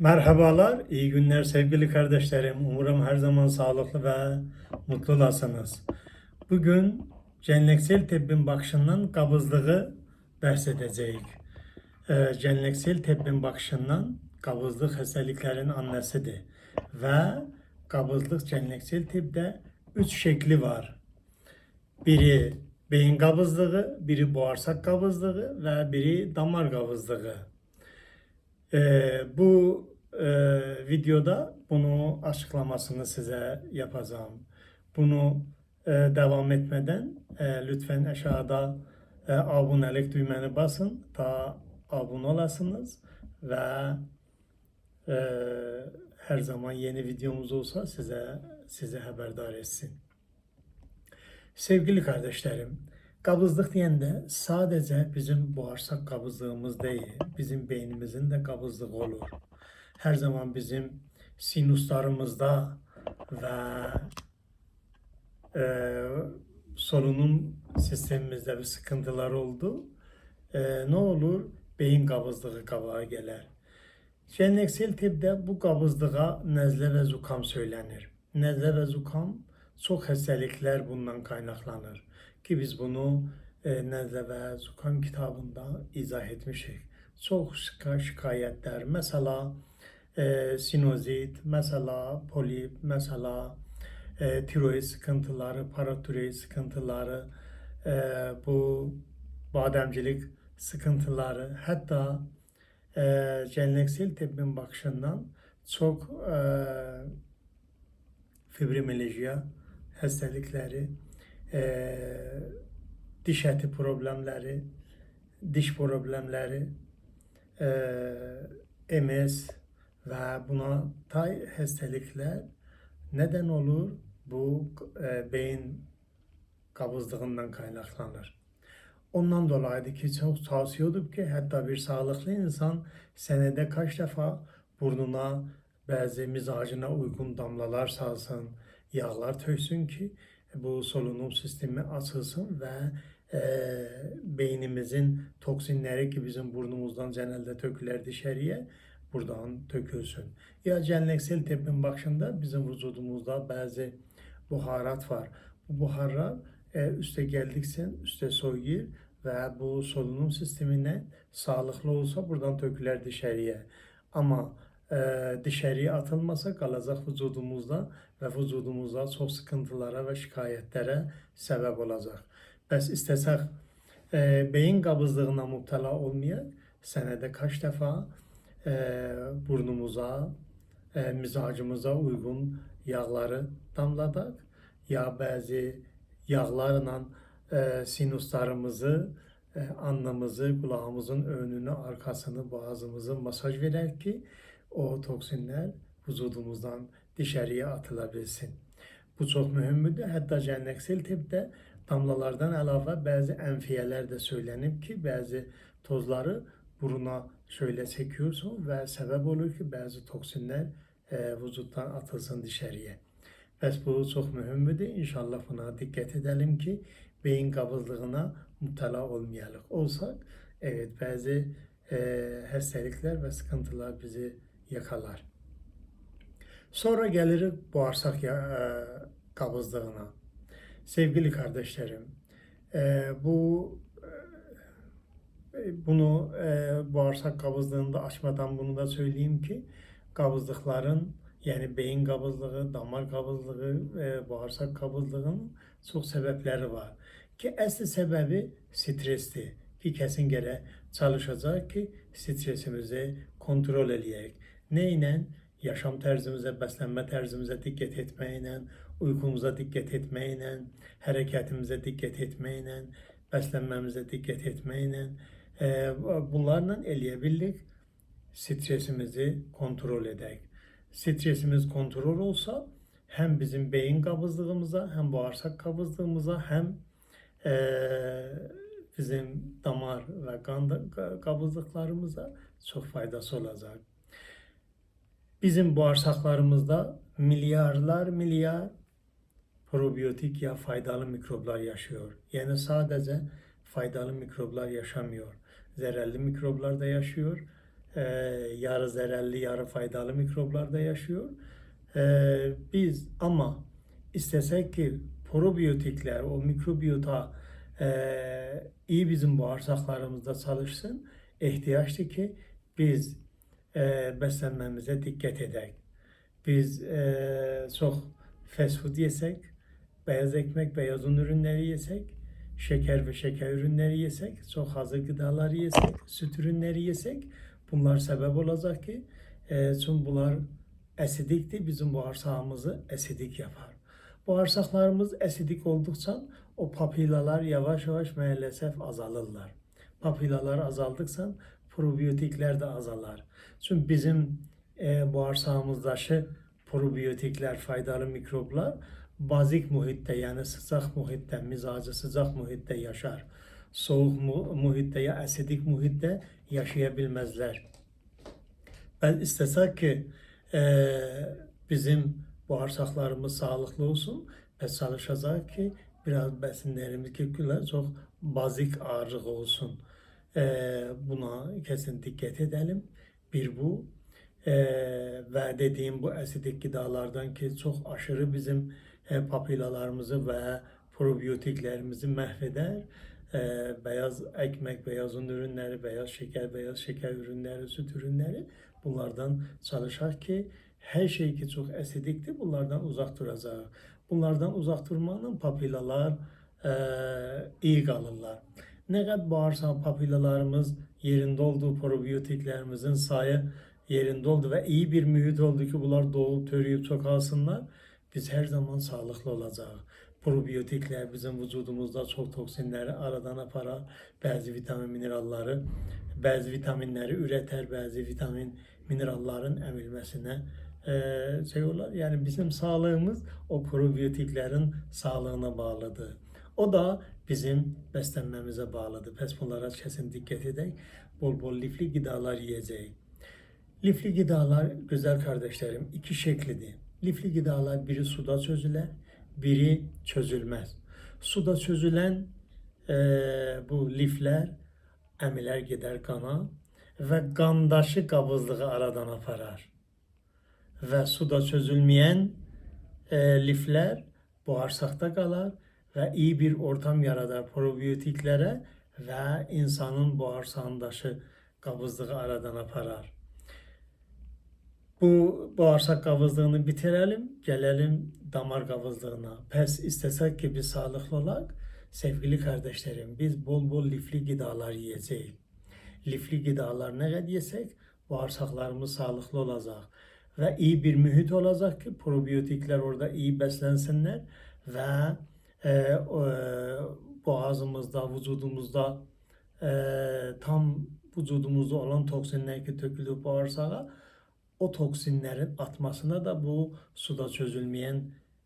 Merhabalar, iyi günler sevgili kardeşlerim. Umarım her zaman sağlıklı ve mutlu olasınız. Bugün cenneksel tebbin bakışından kabızlığı bahsedeceğiz. Ee, cenneksel tebbin bakışından kabızlık hastalıkların annesidir. Ve kabızlık cenneksel tepde üç şekli var. Biri beyin kabızlığı, biri bağırsak kabızlığı ve biri damar kabızlığı. Ee, bu e, videoda bunu açıklamasını size yapacağım. Bunu e, devam etmeden e, lütfen aşağıda e, abonelik düğmeni basın da abone olasınız ve e, her zaman yeni videomuz olsa size size haberdar etsin. Sevgili kardeşlerim, kabızlık deyəndə sadece bizim bağırsak kabızlığımız değil, bizim beynimizin de kabızlığı olur. Her zaman bizim sinuslarımızda ve e, solunum sistemimizde bir sıkıntılar oldu. E, ne olur? Beyin kabızlığı qabağa gələr. Geleneksel tibbdə bu qabızlığa nəzlə və zukam söylenir. Nəzlə və zukam çok hastalıklar bundan kaynaklanır. Ki biz bunu e, Nəzlə və Zukam kitabında izah etmişik. Çok şika şikayetler, mesela e, sinozit, mesela polip, mesela e, tiroid sıkıntıları, paratiroid sıkıntıları, e, bu bademcilik sıkıntıları, hatta e, geleneksel tibbin bakışından çok e, fibromiyaljiya hastalıkları, e, diş eti problemleri, diş problemleri, e, MS ve buna tay hastalıklar neden olur? Bu e, beyin kabızlığından kaynaklanır. Ondan dolayıdır ki çok tavsiye edip ki hatta bir sağlıklı insan senede kaç defa burnuna bazı mizacına uygun damlalar salsın, yağlar töksün ki bu solunum sistemi açılsın ve e, beynimizin toksinleri ki bizim burnumuzdan genelde töküler dışarıya buradan tökülsün. Ya geleneksel tebbin başında bizim vücudumuzda bazı buharat var. Bu buharlar e, üste geldikçe üste soyuyor ve bu solunum sistemine sağlıklı olsa buradan töküler dışarıya. Ama e, dışarıya atılmasa kalacak vücudumuzda ve vücudumuzda çok sıkıntılara ve şikayetlere sebep olacak. Bəs istəsək e, beyin qabızlığına mübtəla olmayaq, sənədə kaç defa e, burnumuza, e, mizacımıza uygun yağları damladaq ya bəzi yağlarla e, sinuslarımızı, e, alnımızı, kulağımızın önünü, arkasını, boğazımızı masaj verək ki, o toksinler vücudumuzdan dışarıya atılabilsin. Bu çok mühimdir. Hatta geleneksel tibbdə damlalardan əlavə bəzi ənfiyələr də söylənib ki, bəzi tozları buruna şöyle çekiyorsun ve sebep olur ki bazı toksinler e, vücuttan atılsın dışarıya. Bəs bu çok mühimdir. İnşallah buna dikkat edelim ki beyin kabızlığına müptela olmayalım. Olsak evet bazı e, hastalıklar ve sıkıntılar bizi yakalar. Sonra geliriz bağırsak ya, e, kabızlığına. Sevgili kardeşlerim, e, bu bunu e, bağırsak kabızlığında açmadan bunu da söyleyeyim ki kabızlıkların yani beyin kabızlığı, damar kabızlığı, e, bağırsak kabızlığının çok sebepleri var. Ki asıl sebebi stresli. Ki kesin gene çalışacak ki stresimizi kontrol eləyək. Neyle? Yaşam tərzimizə, bəslənmə tərzimizə diqqət etməklə, uykumuza diqqət etməklə, hərəkətimizə diqqət etməklə, bəslənməmizə diqqət etməklə, e, bunlarla eləyə bildik stresimizi kontrol edək. Stresimiz kontrol olsa hem bizim beyin kabızlığımıza, hem bağırsak kabızlığımıza, hem e, bizim damar ve kan kabızlıklarımıza çok faydası olacak. Bizim bağırsaklarımızda milyarlar milyar probiyotik ya faydalı mikroplar yaşıyor. Yani sadece faydalı mikroplar yaşamıyor. Zərərli mikroplar da yaşıyor. e, yarı zararlı, yarı faydalı mikroplar da yaşıyor. E, biz ama istesek ki probiyotikler, o mikrobiyota e, iyi bizim bağırsaklarımızda çalışsın, ihtiyaçtı ki biz e, beslenmemize dikkat edek. Biz e, çok fast food yesek, beyaz ekmek, beyaz un ürünleri yesek, şeker ve şeker ürünleri yesek, çok hazır gıdalar yesek, süt ürünleri yesek, bunlar sebep olacak ki e, çünkü bunlar asidikti, bizim bağırsağımızı asidik yapar. Bağırsaklarımız asidik oldukça o papilalar yavaş yavaş maalesef azalırlar. Papilalar azaldıkça probiyotikler de azalar. Çünkü bizim e, bağırsağımızdaki probiyotikler, faydalı mikroplar bazik muhitte yani sıcak muhitte, mizacı sıcak muhitte yaşar. Soğuk mu, muhitte ya asidik muhitte yaşayabilmezler. Ben istesek ki e, bizim bağırsaklarımız sağlıklı olsun ve çalışacak ki biraz besinlerimiz keküler çok bazik ağırlık olsun. E, buna kesin dikkat edelim. Bir bu. E, ve dediğim bu asidik gıdalardan ki çok aşırı bizim e, papilalarımızı ve probiyotiklerimizi mahveder. E, beyaz ekmek, beyaz un ürünleri, beyaz şeker, beyaz şeker ürünleri, süt ürünleri bunlardan çalışar ki her şey ki çok asidikti bunlardan uzak duracaq. Bunlardan uzak durmanın papilalar e, iyi qalırlar. Nə qədər bağırsaq papilalarımız yerində olduğu probiyotiklərimizin sayı yerinde oldu ve iyi bir mühit oldu ki bunlar doğup töreyip çoğalsınlar. Biz her zaman sağlıklı olacağız. Probiyotikler bizim vücudumuzda çok toksinleri aradan aparar. Bazı vitamin mineralları, bazı vitaminleri üreter, bazı vitamin mineralların emilmesine eee şey olur. Yani bizim sağlığımız o probiyotiklerin sağlığına bağlıdır. O da bizim beslenmemize bağlıdır. Pes bunlara kesin dikkat edin. Bol bol lifli gıdalar yiyeceğiz. Lifli gıdalar güzel kardeşlerim iki şeklidir. Lifli gıdalar biri suda çözüler, biri çözülmez. Suda çözülen eee, bu lifler emiler gider kana ve qandaşı qabızlığı aradan aparar. Ve suda çözülmeyen eee, lifler bağırsakta kalar ve iyi bir ortam yaradar probiyotiklere ve insanın bağırsağındaşı qabızlığı aradan aparar. Bu bağırsak qabızlığını bitirelim, gelelim damar qabızlığına. Pes istesek ki biz sağlıklı olak, sevgili kardeşlerim, biz bol bol lifli gıdalar yiyeceğiz. Lifli gıdalar ne kadar yesek, bağırsaklarımız sağlıklı olacak. Ve iyi bir mühit olacak ki probiyotikler orada iyi beslensinler ve e, e, boğazımızda, vücudumuzda e, tam vücudumuzda olan toksinler ki tökülüp bağırsağa o toksinlerin atmasına da bu suda çözülmeyen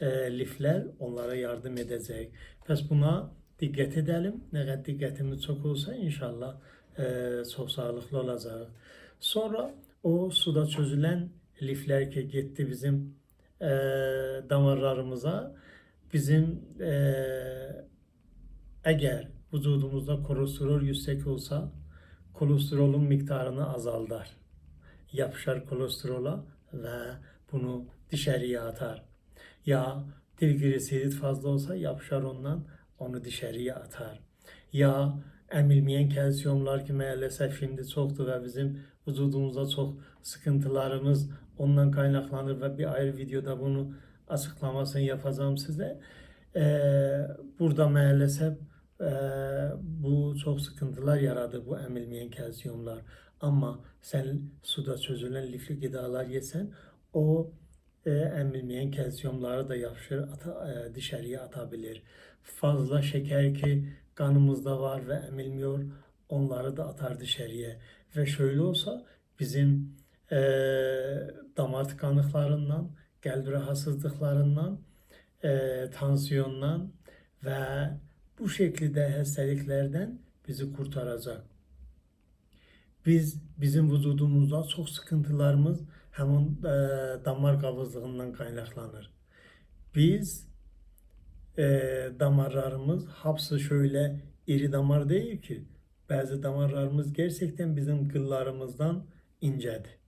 e, lifler onlara yardım edecek. Pes buna dikkat edelim. Ne kadar dikkatimiz çok olsa inşallah e, çok sağlıklı olacak. Sonra o suda çözülen lifler ki gitti bizim e, damarlarımıza bizim e, eğer vücudumuzda kolesterol yüksek olsa kolesterolün miktarını azaltar yapışar kolesterola ve bunu dışarıya atar. Ya trigliserit fazla olsa yapışar ondan onu dışarıya atar. Ya emilmeyen kalsiyumlar ki maalesef şimdi çoktu ve bizim vücudumuzda çok sıkıntılarımız ondan kaynaklanır ve bir ayrı videoda bunu açıklamasını yapacağım size. Ee, burada maalesef e, bu çok sıkıntılar yaradı bu emilmeyen kalsiyumlar. Ama sen suda çözülen lifli gıdalar yesen o e, emilmeyen kalsiyumları da yapışır ata, e, dışarıya atabilir. Fazla şeker ki kanımızda var ve emilmiyor onları da atar dışarıya. Ve şöyle olsa bizim e, damar tıkanıklarından, kalp rahatsızlıklarından, e, tansiyondan ve bu şekilde hastalıklardan bizi kurtaracak. Biz bizim vücudumuzda çok sıkıntılarımız hemen e, damar kabızlığından kaynaklanır. Biz e, damarlarımız hapsı şöyle iri damar değil ki. Bazı damarlarımız gerçekten bizim kıllarımızdan incedir.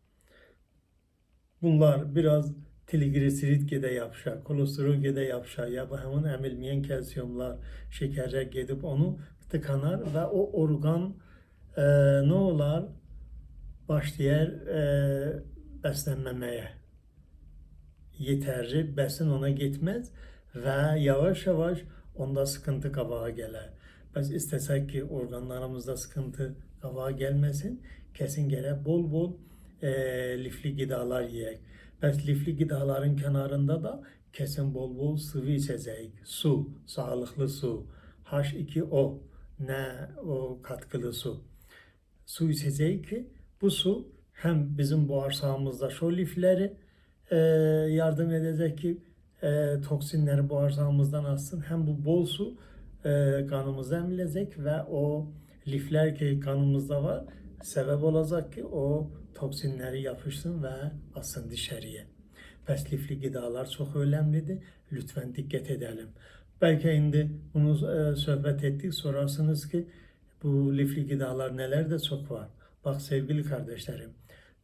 Bunlar biraz trigliserit gede yapışa, kolesterol gede yapışa ya da hemen emilmeyen kalsiyumlar şekere gedip onu tıkanar ve o organ e, ne olar? Başlayar e, beslenmemeye. Yeterli besin ona gitmez ve yavaş yavaş onda sıkıntı kabağa gelir. Biz istesek ki organlarımızda sıkıntı kabağa gelmesin, kesin gerek bol bol e, lifli gıdalar yiyek. Bəs lifli gıdaların kenarında da kesin bol bol sıvı içecek. Su, sağlıklı su. H2O, ne o katkılı su. Su içecek ki bu su hem bizim bağırsağımızda lifleri e, yardım edecek ki e, toksinleri bağırsağımızdan atsın. Hem bu bol su e, kanımıza emilecek ve o lifler ki kanımızda var sebep olacak ki o toksinleri yapışsın ve atsın dışarıya. Pes lifli gıdalar çok önemlidir. Lütfen dikkat edelim. Belki şimdi bunu e, sohbet ettik. Sorarsınız ki bu lifli gıdalar neler de çok var. Bak sevgili kardeşlerim.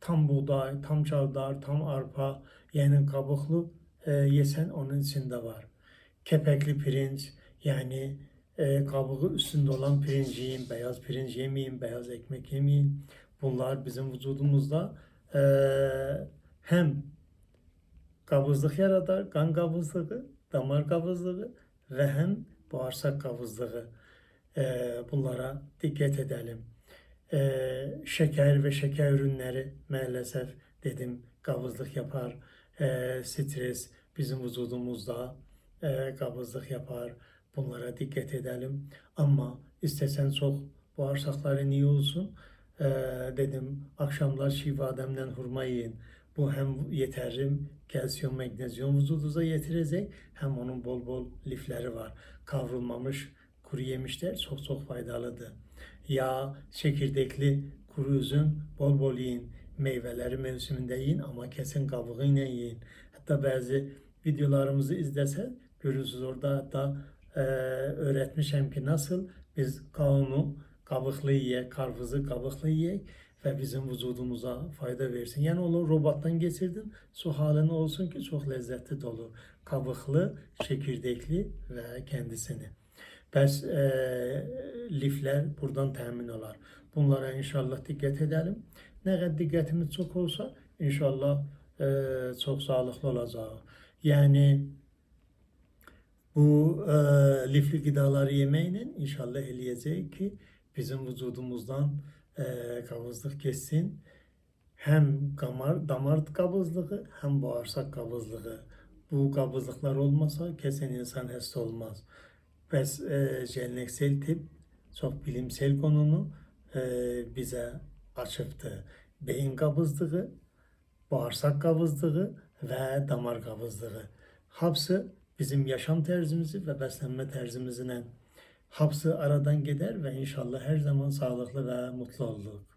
Tam buğday, tam çavdar, tam arpa, yani kabuklu e, yesen onun içinde var. Kepekli pirinç, yani e, kabuğu üstünde olan pirinç yiyin, beyaz pirinç yemeyin, beyaz ekmek yemeyin. Bunlar bizim vücudumuzda e, hem kabızlık yaradar, kan kabızlığı, damar kabızlığı ve hem bağırsak kabızlığı. E, bunlara dikkat edelim. E, şeker ve şeker ürünleri maalesef dedim kabızlık yapar. E, stres bizim vücudumuzda e, kabızlık yapar. Bunlara dikkat edelim. Ama istesen çok bağırsakların iyi olsun. Dedim akşamlar çiğ bademden hurma yiyin. Bu hem yeterli kalsiyum, magnezyum vücudunuza getirecek hem onun bol bol lifleri var. Kavrulmamış kuru yemişler çok çok faydalıdır. Yağ, çekirdekli kuru üzüm bol bol yiyin. Meyveleri mevsiminde yiyin ama kesin kabuğuyla yiyin. Hatta bazı videolarımızı izlese görürsünüz orada hatta e, öğretmişim ki nasıl biz kavunu kabuklu yiyek, karpuzu kabuklu yiyek ve bizim vücudumuza fayda versin. Yani onu robottan geçirdim. Su halini olsun ki çok lezzetli dolu. Kabuklu, çekirdekli ve kendisini. Bəs e, lifler buradan təmin olar. Bunlara inşallah dikkat edelim. Ne kadar dikkatimiz çok olsa inşallah e, çok sağlıklı olacaq. Yani bu e, lifli gıdaları yeməklə inşallah eləyəcək ki bizim vücudumuzdan e, kabızlık geçsin. Hem damar, damar kabızlığı hem bağırsak kabızlığı. Bu kabızlıklar olmasa kesin insan hasta olmaz. Bəs e, geleneksel tip çok bilimsel konunu e, bize açıptı. Beyin kabızlığı, bağırsak kabızlığı ve damar kabızlığı. Hepsi bizim yaşam terzimizi ve beslenme terzimizle hepsi aradan gider ve inşallah her zaman sağlıklı ve mutlu olduk.